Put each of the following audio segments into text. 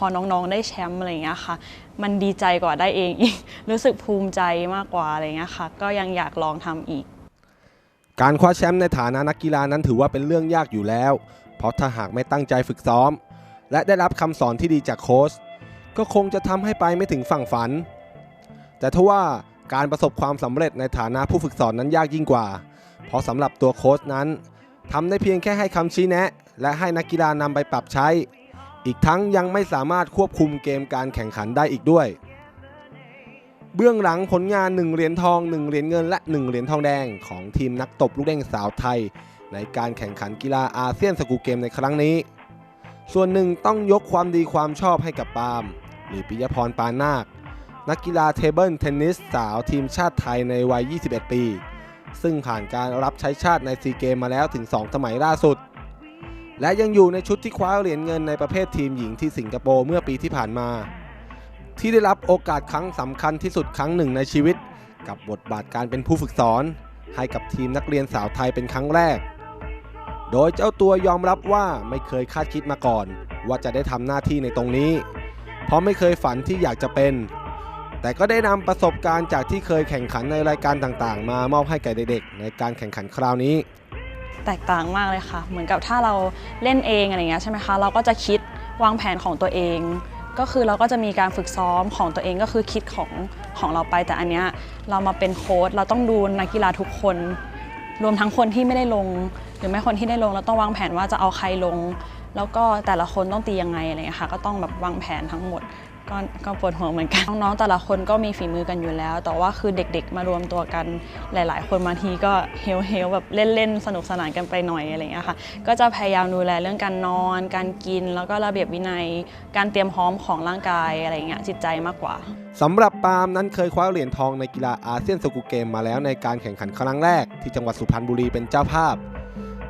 พอน้องๆ ได้แชมป์อะไรอย่างเงี้ยค่ะ มันดีใจกว่าได้เองอีก รู้สึกภูมิใจมากกว่าอะไรอย่างเงี้ยค่ะ ก็ยังอยากลองทำอีก การคว้าแชมป์ในฐานะนักกีฬานั้นถือว่าเป็นเรื่องยากอยู่แล้ว เพราะถ้าหากไม่ตั้งใจฝึกซ้อม และได้รับคำสอนที่ดีจากโค้ชก็คงจะทำให้ไปไม่ถึงฝั่งฝัน แต่ทว่าการประสบความสำเร็จในฐานะผู้ฝึกสอนนั้นยากยิ่งกว่า เพราะสำหรับตัวโค้ชนั้นทำได้เพียงแค่ให้คำชี้แนะ และให้นักกีฬานำไปปรับใช้ อีกทั้งยังไม่สามารถควบคุมเกมการแข่งขันได้อีกด้วย เบื้องหลังผลงาน 1 เหรียญทอง 1 เหรียญเงินและ 1 เหรียญทองแดงของทีมนักตบลูกเด้งสาวไทย ในการแข่งขันกีฬาอาเซียนสกูเกมในครั้งนี้ ส่วนหนึ่งต้องยกความดีความชอบให้กับปาล์มหรือปิยพรปานนาค นักกีฬาเทเบิลเทนนิสสาวทีมชาติไทยในวัย 21 ปี ซึ่งผ่านการรับใช้ชาติในซีเกมมาแล้วถึง 2 สมัยล่าสุด และยังอยู่ในชุดที่คว้าเหรียญเงินในประเภททีมหญิงที่สิงคโปร์เมื่อปีที่ผ่านมา ที่ได้รับโอกาสครั้งสำคัญที่สุดครั้งหนึ่งในชีวิต กับบทบาทการเป็นผู้ฝึกสอน ให้กับทีมนักเรียนสาวไทยเป็นครั้งแรก โดยเจ้าตัวยอมรับว่าไม่เคยคาดคิดมาก่อน ว่าจะได้ทำหน้าที่ในตรงนี้ เพราะไม่เคยฝันที่อยากจะเป็น แต่ก็ได้นำประสบการณ์จากที่เคยแข่งขันในรายการต่างๆ มามอบให้แก่เด็กๆในการแข่งขันคราวนี้ แตกต่างมากเลยค่ะ เหมือนกับถ้าเราเล่นเองอะไรเงี้ยใช่ไหมคะเราก็จะคิดวางแผนของตัวเอง ก็คือเราก็จะมีการฝึกซ้อมของตัวเองก็คือคิดของของเราไปแต่อันเนี้ยเรามาเป็นโค้ดเราต้องดูนักกีฬาทุกคน รวมทั้งคนที่ไม่ได้ลง หรือแม้คนที่ได้ลงเราต้องวางแผนว่าจะเอาใครลง แล้วก็แต่ละคนต้องตียังไงอะไรเงี้ยค่ะก็ต้องแบบวางแผนทั้งหมดก็ก็ปวดหัวเหมือนกันน้องๆแต่ละคนก็มีฝีมือกันอยู่แล้ว แต่ว่าคือเด็กๆ มารวมตัวกันหลาย ๆ คนบางทีก็เฮลเฮลแบบเล่นๆ สนุกสนานกันไปหน่อยอะไรอย่างเงี้ยค่ะก็จะพยายามดูแลเรื่องการนอน การกิน แล้วก็ระเบียบวินัย การเตรียมพร้อมของร่างกายอะไรอย่างเงี้ยจิตใจมากกว่าสำหรับปาล์มนั้นเคยคว้าเหรียญทองในกีฬาอาเซียนสกูเกมมาแล้วในการแข่งขันครั้งแรก ที่จังหวัดสุพรรณบุรีเป็นเจ้าภาพ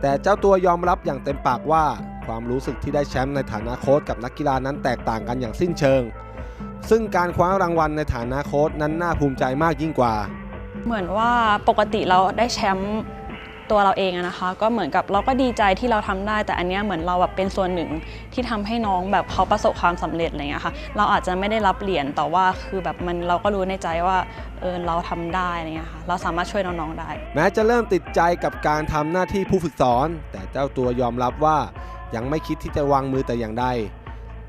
แต่เจ้าตัวยอมรับอย่างเต็มปากว่า ความรู้สึกที่ได้แชมป์ในฐานะโค้ชกับนักกีฬานั้นแตกต่างกันอย่างสิ้นเชิง ซึ่งการคว้ารางวัลในฐานะโค้ชนั้นน่าภูมิใจมากยิ่งกว่า เหมือนว่าปกติเราได้แชมป์ตัวเราเองอะนะคะ ก็เหมือนกับเราก็ดีใจที่เราทำได้ แต่อันเนี้ยเหมือนเราแบบเป็นส่วนหนึ่งที่ทำให้น้องแบบเขาประสบความสำเร็จอะไรเงี้ยค่ะ เราอาจจะไม่ได้รับเหรียญแต่ว่าคือแบบมันเราก็รู้ในใจว่าเออเราทำได้อะไรเงี้ยค่ะเราสามารถช่วยน้องๆได้ แม้จะเริ่มติดใจกับการทำหน้าที่ผู้ฝึกสอน แต่เจ้าตัวยอมรับว่า ยังไม่คิดที่จะวางมือแต่อย่างใด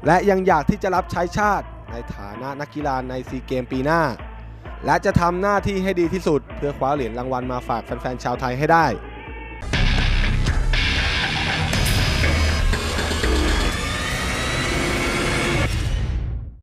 และยังอยากที่จะรับใช้ชาติในฐานะนักกีฬาในซีเกมปีหน้า และจะทำหน้าที่ให้ดีที่สุด เพื่อคว้าเหรียญรางวัลมาฝากแฟนๆชาวไทยให้ได้